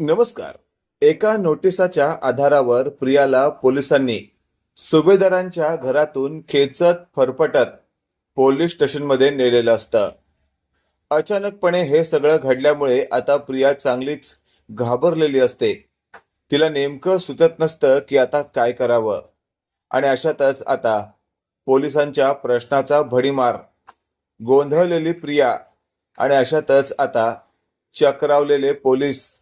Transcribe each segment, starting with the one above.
नमस्कार. एका नोटिसाच्या आधारावर प्रियाला पोलिसांनी सुभेदारांच्या घरातून खेचत फरफटत पोलीस स्टेशनमध्ये नेलेलं असतं. अचानकपणे हे सगळं घडल्यामुळे आता प्रिया चांगलीच घाबरलेली असते. तिला नेमकं सुचत नसतं की आता काय करावं. आणि अशातच आता पोलिसांच्या प्रश्नाचा भडीमार गोंधळलेली प्रिया आणि अशातच आता चक्रावलेले पोलीस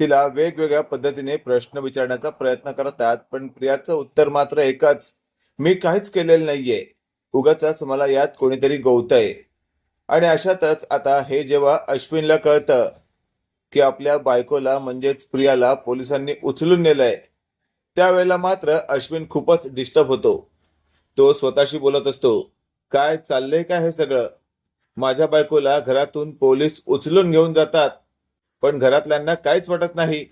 तिला वेगवेगळ्या पद्धतीने प्रश्न विचारण्याचा प्रयत्न करतात. पण प्रियाचं उत्तर मात्र एकच मी काहीच केलेलं नाहीये. उगाच मला यात कोणीतरी गवतय. आणि अशातच आता हे जेव्हा अश्विनला कळतं की आपल्या बायकोला म्हणजेच प्रियाला पोलिसांनी उचलून नेलंय त्यावेळेला मात्र अश्विन खूपच डिस्टर्ब होतो. तो स्वतःशी बोलत असतो काय चाललंय काय हे सगळं? माझ्या बायकोला घरातून पोलीस उचलून घेऊन जातात. पण घरातल्यांना काहीच वाटत नाही.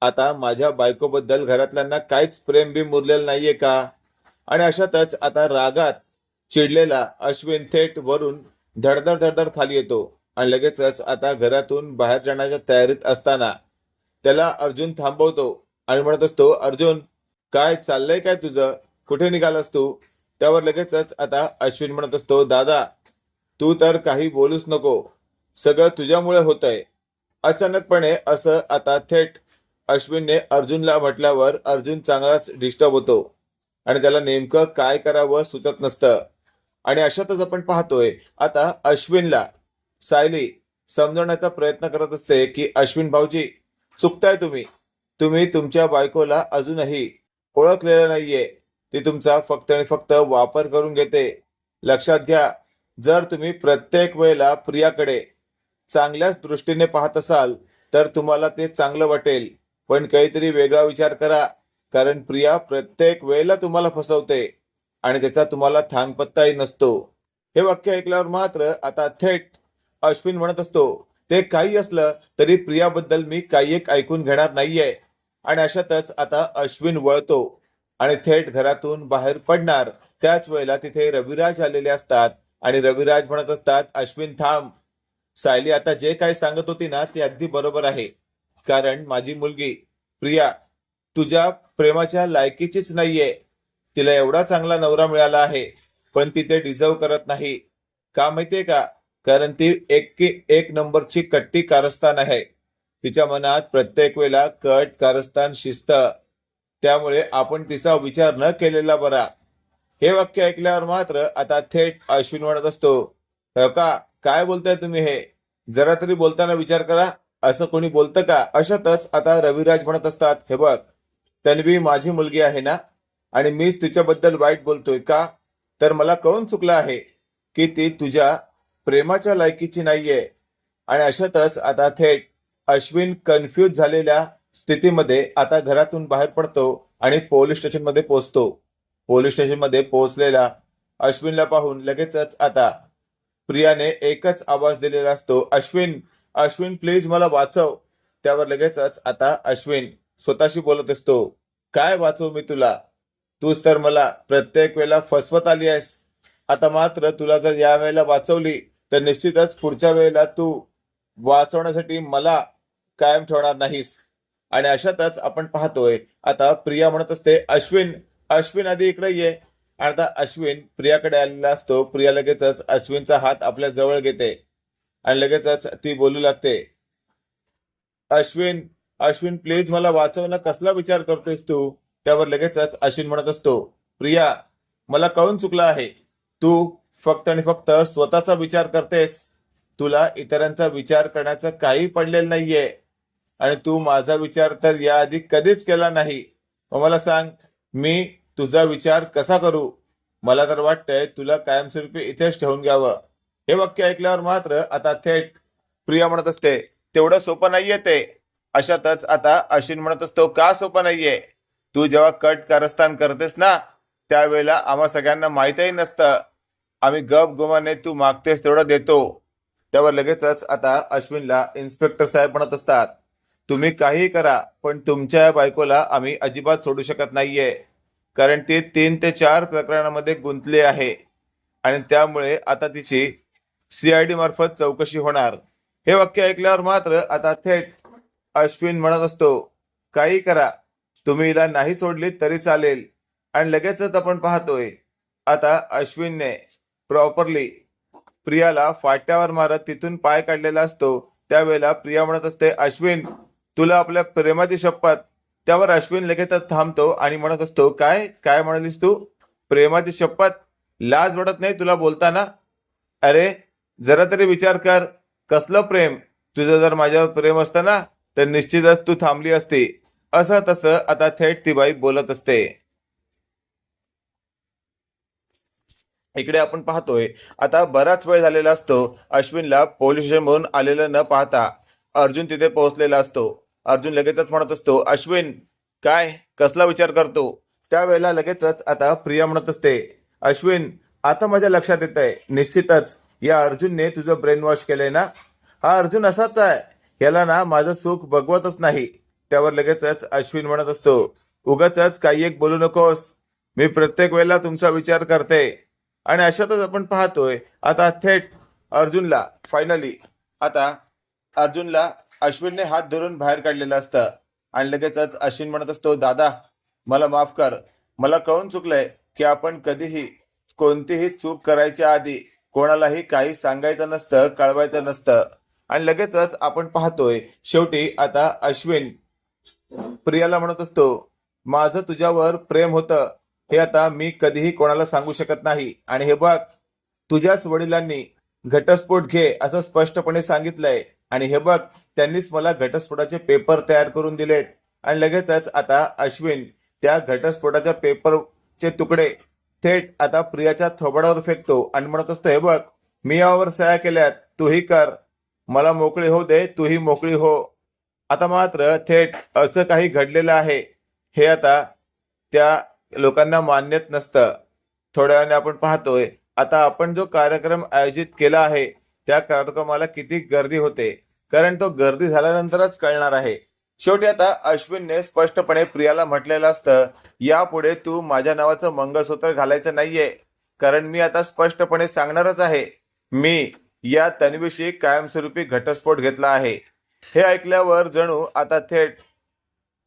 आता माझ्या बायकोबद्दल घरातल्यांना काहीच प्रेम बी मुरलेलं नाहीये का? आणि अशातच आता रागात चिडलेला अश्विन थेट वरून धडधड धडधड खाली येतो. आणि लगेचच आता घरातून बाहेर जाण्याच्या तयारीत असताना त्याला अर्जुन थांबवतो आणि म्हणत असतो अर्जुन काय चाललंय काय तुझं? कुठे निघालास तू? त्यावर लगेचच आता अश्विन म्हणत असतो दादा तू तर काही बोलूच नको. सगळं तुझ्यामुळे होतंय. अचानकपणे असं आता थेट अश्विनने अर्जुनला म्हटल्यावर अर्जुन चांगलाच डिस्टर्ब होतो. आणि त्याला नेमकं काय करावं सुचत नसतं. आणि अशातच आपण पाहतोय आता अश्विनला सायली समजवण्याचा प्रयत्न करत असते की अश्विन भाऊजी चुकताय तुम्ही. तुम्ही तुमच्या बायकोला अजूनही ओळखलेलं नाहीये. ती तुमचा फक्त आणि फक्त वापर करून घेते. लक्षात घ्या जर तुम्ही प्रत्येक वेळेला प्रियाकडे चांगल्याच दृष्टीने पाहत असाल तर तुम्हाला ते चांगलं वाटेल. पण काहीतरी वेगळा विचार करा कारण प्रिया प्रत्येक वेळेला तुम्हाला फसवते आणि त्याचा तुम्हाला थांगपत्ताही नसतो. हे वाक्य ऐकल्यावर मात्र आता थेट अश्विन म्हणत असतो ते काही असलं तरी प्रियाबद्दल मी काही एक ऐकून घेणार नाहीये. आणि अशातच आता अश्विन वळतो आणि थेट घरातून बाहेर पडणार. त्याच वेळेला तिथे रविराज आलेले असतात आणि रविराज म्हणत असतात अश्विन थांब. सायली आता जे काही सांगत होती ना ते अगदी बरोबर आहे. कारण माझी मुलगी प्रिया तुझ्या प्रेमाच्या लायकीचीच नाहीये. तिला एवढा चांगला नवरा मिळाला आहे पण ती ते डिझर्व करत नाही. का माहितीये का? कारण ती एक एक नंबरची कट्टी कारस्थान आहे. तिच्या मनात प्रत्येक वेळेला कट कारस्थान शिस्त. त्यामुळे आपण तिचा विचार न केलेला बरा. हे वाक्य ऐकल्यावर मात्र आता थेट अश्विन म्हणत असतो हो का? काय बोलताय तुम्ही हे? जरा तरी बोलताना विचार करा. असं कोणी बोलतं का? अशातच आता रविराज म्हणत असतात हे बघ तन्वी माझी मुलगी आहे ना? आणि मीच तिच्याबद्दल वाईट बोलतोय का? तर मला कळून चुकलं आहे की ती तुझ्या प्रेमाच्या लायकीची नाहीये. आणि अशातच आता थेट अश्विन कन्फ्यूज झालेल्या स्थितीमध्ये आता घरातून बाहेर पडतो आणि पोलीस स्टेशनमध्ये पोहोचतो पोलीस स्टेशनमध्ये पोहोचलेला अश्विनला पाहून लगेचच आता प्रियाने एकच आवाज दिलेला असतो अश्विन अश्विन प्लीज मला वाचव. त्यावर लगेचच आता अश्विन स्वतःशी बोलत असतो काय वाचव मी तुला? तूच तर मला प्रत्येक वेळेला फसवत आली आहेस. आता मात्र तुला जर या वेळेला वाचवली तर निश्चितच पुढच्या वेळेला तू वाचवण्यासाठी मला कायम ठेवणार नाहीस. आणि अशातच आपण पाहतोय आता प्रिया म्हणत असते अश्विन अश्विन आधी इकडे ये. आणि आता अश्विन प्रियाकडे आलेला असतो. प्रिया लगेचच अश्विनचा हात आपल्या जवळ घेते आणि लगेचच ती बोलू लागते. अश्विन अश्विन प्लीज मला वाचवणं कसला विचार करतोयस तू? त्यावर लगेचच अश्विन म्हणत असतो. प्रिया मला कळून चुकलं आहे. तू फक्त आणि फक्त स्वतःचा विचार करतेस. तुला इतरांचा विचार करण्याचं काही पडलेलं नाहीये. आणि तू माझा विचार तर याआधी कधीच केला नाही. मग मला सांग मी तुझा विचार कसा करू? मला तर वाटतंय तुला कायमस्वरूपी इथेच ठेवून घ्यावं. हे वाक्य ऐकल्यावर मात्र आता थेट प्रिया म्हणत असते तेवढं सोपं नाहीये ते. अशातच आता अश्विन म्हणत असतो का सोपं नाहीये? तू जेव्हा कट कारस्थान करतेस ना त्यावेळेला आम्हा सगळ्यांना माहितही नसतं. आम्ही गप गुमाने तू मागतेस तेवढं देतो. त्यावर लगेचच आता अश्विनला इन्स्पेक्टर साहेब म्हणत असतात तुम्ही काहीही करा पण तुमच्या बायकोला आम्ही अजिबात सोडू शकत नाहीये. कारण ती तीन ते चार प्रकरणामध्ये गुंतली आहे. आणि त्यामुळे आता तिची सीआयडी मार्फत चौकशी होणार. हे वाक्य ऐकल्यावर मात्र आता थेट अश्विन म्हणत असतो काही करा. तुम्ही हिला नाही सोडली तरी चालेल. आणि लगेचच आपण पाहतोय आता अश्विनने प्रॉपरली प्रियाला फाट्यावर मारत तिथून पाय काढलेला असतो. त्यावेळेला प्रिया म्हणत असते अश्विन तुला आपल्या प्रेमाची शपथ त्यावर अश्विन लगेचच थांबतो आणि म्हणत असतो काय? काय म्हणालीस तू? प्रेमाची शपथ? लाज वाटत नाही तुला बोलताना? अरे जरा तरी विचार कर. कसलं प्रेम? तुझं जर माझ्यावर प्रेम असतं ना तर निश्चितच तू थांबली असती. असं तसं आता थेट ती बाई बोलत असते. इकडे आपण पाहतोय आता बराच वेळ झालेला असतो अश्विनला पोलीस स्टेशनमधून आलेलं न पाहता. अर्जुन तिथे पोहोचलेला असतो. अर्जुन लगेचच म्हणत असतो अश्विन काय? कसला विचार करतो? त्यावेळेला लगेचच आता प्रिया म्हणत असते अश्विन आता माझ्या लक्षात येत आहे निश्चितच या अर्जुनने तुझं ब्रेन वॉश केलंय ना? हा अर्जुन असाच आहे. याला ना माझं सुख बघवतच नाही. त्यावर लगेचच अश्विन म्हणत असतो उगाच काही एक बोलू नकोस. मी प्रत्येक वेळेला तुमचा विचार करते. आणि अशातच आपण पाहतोय आता थेट अर्जुनला फायनली आता अर्जुनला अश्विनने हात धरून बाहेर काढलेलं असतं. आणि लगेचच अश्विन म्हणत असतो दादा मला माफ कर. मला कळून चुकलंय की आपण कधीही कोणतीही चूक करायच्या आधी कोणालाही काही सांगायचं नसतं कळवायचं नसतं. आणि लगेचच आपण पाहतोय शेवटी आता अश्विन प्रियाला म्हणत असतो माझं तुझ्यावर प्रेम होतं. हे आता मी कधीही कोणाला सांगू शकत नाही. आणि हे बघ तुझ्याच वडिलांनी घटस्फोट घे असं स्पष्टपणे सांगितलंय. आणि हे बघ त्यांनीच मला घटस्फोटाचे पेपर तयार करून दिलेत. आणि लगेचच आता अश्विन त्या घटस्फोटाच्या पेपरचे तुकडे थेट आता प्रियाच्या थोबाडावर फेकतो. आणि म्हणत असतो हे बघ मी यावर सह्या केल्यात. तूही कर. मला मोकळी हो दे. तूही मोकळी हो. आता मात्र थेट असं काही घडलेलं आहे. हे आता त्या लोकांना मान्यत नसतं. थोड्या वेळाने आपण पाहतोय. आता आपण जो कार्यक्रम आयोजित केला आहे त्या कार्यक्रमाला किती गर्दी होते? कारण तो गर्दी झाल्यानंतरच कळणार आहे. शेवटी आता अश्विनने स्पष्टपणे प्रियाला म्हटलेलं असतं यापुढे तू माझ्या नावाचं मंगळसूत्र घालायचं नाहीये. कारण मी आता स्पष्टपणे सांगणारच आहे. मी या तन्वीशी कायमस्वरूपी घटस्फोट घेतला आहे. हे ऐकल्यावर जणू आता थेट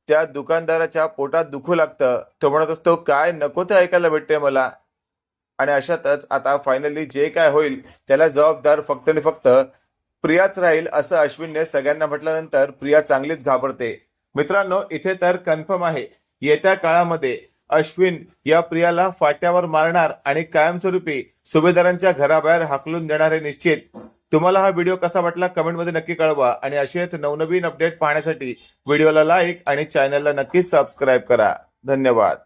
त्या दुकानदाराच्या पोटात दुखू लागतं. तो म्हणत असतो काय नको ते ऐकायला भेटते मला. आणि अशातच आता फायनली जे काय होईल त्याला जबाबदार फक्त आणि फक्त प्रियाच राहील असं अश्विनने सगळ्यांना म्हटल्यानंतर प्रिया चांगलीच घाबरते. मित्रांनो इथे तर कन्फर्म आहे. येत्या काळामध्ये अश्विन या प्रियाला फाट्यावर मारणार आणि कायमस्वरूपी सुभेदारांच्या घराबाहेर हाकलून देणार निश्चित. तुम्हाला हा व्हिडिओ कसा वाटला कमेंटमध्ये नक्की कळवा आणि असेच नवनवीन अपडेट पाहण्यासाठी व्हिडिओला लाईक आणि चॅनलला नक्कीच सबस्क्राईब करा. धन्यवाद.